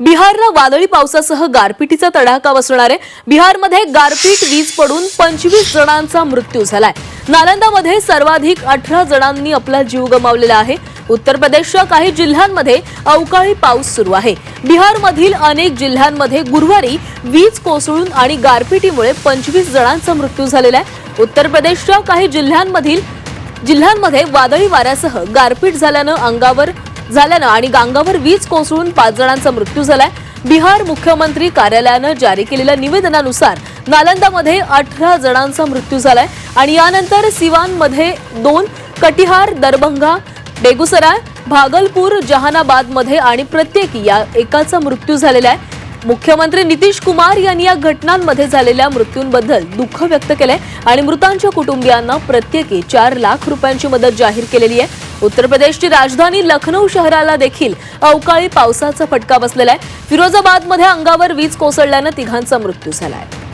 बिहारला वादळी पावसासह गारपिटीचा तडाखा बसणार आहे. बिहारमध्ये गारपीट वीज पडून पंचवीस जणांचा मृत्यू झालाय. नालंदामध्ये सर्वाधिक अठरा जणांनी आपला जीव गमावलेला आहे. उत्तर प्रदेशच्या काही जिल्ह्यांमध्ये अवकाळी पाऊस सुरू आहे. बिहारमधील अनेक जिल्ह्यांमध्ये गुरुवारी वीज कोसळून आणि गारपिटीमुळे पंचवीस जणांचा मृत्यू झालेला आहे. उत्तर प्रदेशच्या काही जिल्ह्यांमधील जिल्ह्यांमध्ये वादळी वाऱ्यासह गारपीट झाल्यानं अंगावर झाल्यानं आणि गांगावर वीज कोसळून पाच जणांचा मृत्यू झालाय. बिहार मुख्यमंत्री कार्यालयानं जारी केलेल्या निवेदनानुसार नालंदामध्ये अठरा जणांचा मृत्यू झालाय. आणि यानंतर सिवानमध्ये दोन कटिहार दरभंगा बेगुसराय भागलपूर जहानाबादमध्ये आणि प्रत्येकी या एकाचा मृत्यू झालेला आहे. मुख्यमंत्री नितीश कुमार यांनी या घटनांमध्ये झालेल्या मृत्यूंबद्दल दुःख व्यक्त केलंय आणि मृतांच्या कुटुंबियांना प्रत्येकी चार लाख रुपयांची मदत जाहीर केलेली आहे. उत्तर प्रदेशची राजधानी लखनौ शहराला देखील अवकाळी पावसाचा फटका बसलेला आहे. फिरोजाबादमध्ये अंगावर वीज कोसळल्यानं तिघांचा मृत्यू झाला आहे